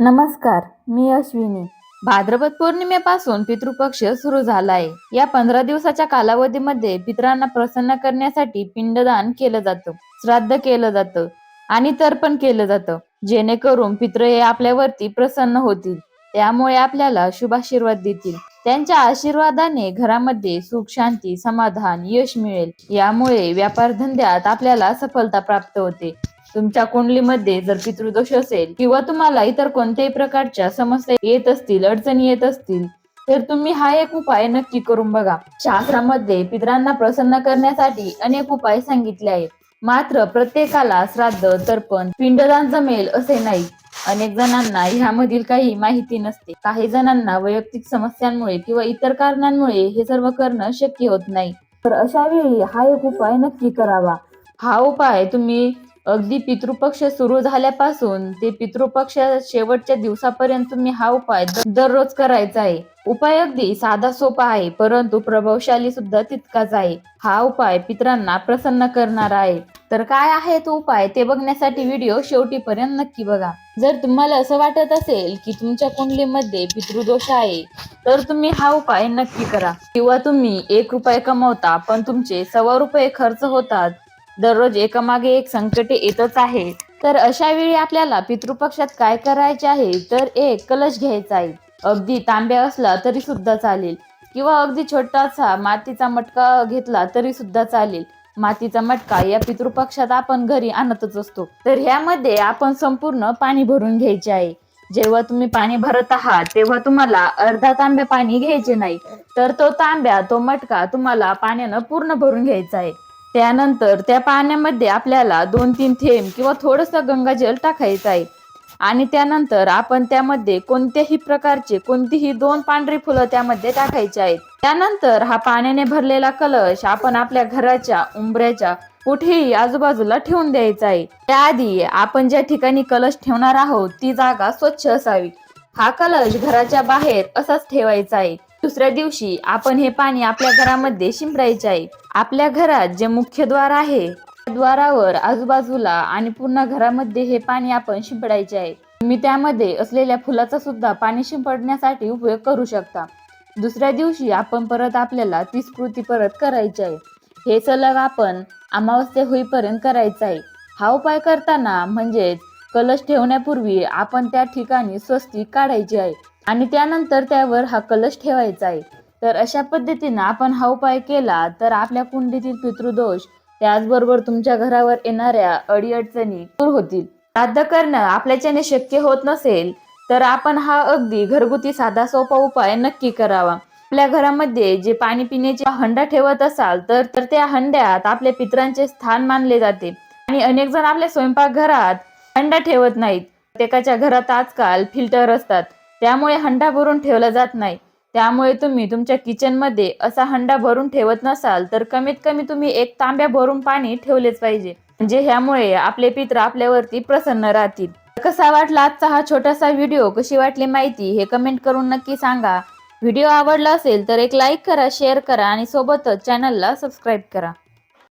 नमस्कार मी अश्विनी. भाद्रपद पौर्णिमेपासून पितृपक्ष सुरू झालाय. या पंधरा दिवसाच्या कालावधीमध्ये पितरांना प्रसन्न करण्यासाठी पिंडदान केलं जातं श्राद्ध केलं जातं आणि तर्पण केलं जातं. जेणेकरून पित्र हे आपल्यावरती प्रसन्न होतील त्यामुळे आपल्याला शुभाशीर्वाद देतील. त्यांच्या आशीर्वादाने घरामध्ये सुख शांती समाधान यश मिळेल. यामुळे व्यापार धंद्यात आपल्याला सफलता प्राप्त होते. तुमच्या कुंडलीमध्ये जर पितृदोष असेल किंवा तुम्हाला इतर कोणत्याही प्रकारच्या समस्या येत असतील अडचणी येत असतील तर तुम्ही हा एक उपाय नक्की करून बघा. शास्त्रामध्ये पितरांना प्रसन्न करण्यासाठी अनेक उपाय सांगितले आहेत. मात्र प्रत्येकाला श्राद्ध तर्पण पिंडदान जमेल असे नाही. अनेक जणांना ह्यामधील काही माहिती नसते. काही जणांना वैयक्तिक समस्यांमुळे किंवा इतर कारणांमुळे हे सर्व करणं शक्य होत नाही. तर अशा वेळी हा एक उपाय नक्की करावा. हा उपाय तुम्ही अगदी पितृपक्ष सुरू झाल्यापासून ते पितृपक्ष शेवटच्या दिवसापर्यंत तुम्ही हा उपाय दररोज करायचा आहे. उपाय अगदी साधा सोपा आहे परंतु प्रभावशाली सुद्धा तितकाच आहे. हा उपाय पितरांना प्रसन्न करणारा आहे. तर काय आहे तो उपाय ते बघण्यासाठी व्हिडिओ शेवटीपर्यंत नक्की बघा. जर तुम्हाला असं वाटत असेल की तुमच्या कुंडलीमध्ये पितृदोष आहे तर तुम्ही हा उपाय नक्की करा. किंवा तुम्ही एक रुपये कमवता पण तुमचे सव्वा रुपये खर्च होतात दररोज एकामागे एक संकटे येतच आहे. तर अशा वेळी आपल्याला पितृपक्षात काय करायचे आहे? तर एक कलश घ्यायचा आहे. अगदी तांब्या असला तरी सुद्धा चालेल. किंवा अगदी छोटासा मातीचा मटका घेतला तरी सुद्धा चालेल. मातीचा मटका या पितृपक्षात आपण घरी आणतच असतो. तर ह्यामध्ये आपण संपूर्ण पाणी भरून घ्यायचे आहे. जेव्हा तुम्ही पाणी भरत आहात तेव्हा तुम्हाला अर्धा तांब्या पाणी घ्यायचे नाही. तर तो तांब्या तो मटका तुम्हाला पाण्यानं पूर्ण भरून घ्यायचा आहे. त्यानंतर त्या पाण्यामध्ये आपल्याला दोन तीन थेंब किंवा थोडस गंगाजल टाकायचं आहे. आणि त्यानंतर आपण त्यामध्ये कोणत्याही प्रकारचे कोणतीही दोन पांढरी फुलं त्यामध्ये टाकायची आहेत. त्यानंतर हा पाण्याने भरलेला कलश आपण आपल्या घराच्या उंबऱ्याच्या कुठेही आजूबाजूला ठेवून द्यायचा आहे. त्याआधी आपण ज्या ठिकाणी कलश ठेवणार आहोत ती जागा स्वच्छ असावी. हा कलश घराच्या बाहेर असाच ठेवायचा आहे. दुसऱ्या दिवशी आपण हे पाणी आपल्या घरामध्ये शिंपडायचे आहे. आपल्या घरात जे मुख्य द्वार आहे त्या द्वारावर आजूबाजूला आणि पूर्ण घरामध्ये हे पाणी आपण शिंपडायचे आहे. तुम्ही त्यामध्ये असलेल्या फुलाचा सुद्धा पाणी शिंपडण्यासाठी उपयोग करू शकता. दुसऱ्या दिवशी आपण परत आपल्याला तीच कृती परत करायची आहे. हे सलग आपण अमावस्या होईपर्यंत करायचं आहे. हा उपाय करताना म्हणजेच कलश ठेवण्यापूर्वी आपण त्या ठिकाणी स्वस्तिक काढायची आहे. आणि त्यानंतर त्यावर हा कलश ठेवायचा आहे. तर अशा पद्धतीनं आपण हा उपाय केला तर आपल्या कुंडीतील पितृदोष त्याचबरोबर तुमच्या घरावर येणाऱ्या अडीअडचणी दूर होतील. श्राद्ध करणं आपल्याच्याने शक्य होत नसेल तर आपण हा अगदी घरगुती साधा सोपा उपाय नक्की करावा. आपल्या घरामध्ये जे पाणी पिण्याचे हंडा ठेवत असाल तर तर त्या हंड्यात आपल्या पितरांचे स्थान मानले जाते. आणि अनेक जण आपल्या स्वयंपाकघरात हंडा ठेवत नाहीत. प्रत्येकाच्या घरात आजकाल फिल्टर असतात. त्यामुळे हंडा भरून ठेवला जात नाही. त्यामुळे तुम्ही तुमच्या किचनमध्ये असा हंडा भरून ठेवत नसाल तर कमीत कमी तुम्ही एक तांब्या भरून पाणी ठेवलेच पाहिजे. म्हणजे ह्यामुळे आपले पित्र आपल्यावरती प्रसन्न राहतील. कसा वाटला आजचा हा छोटासा व्हिडिओ कशी वाटली माहिती? हे कमेंट करून नक्की सांगा. व्हिडिओ आवडला असेल तर एक लाईक करा शेअर करा आणि सोबतच चॅनलला सबस्क्राईब करा.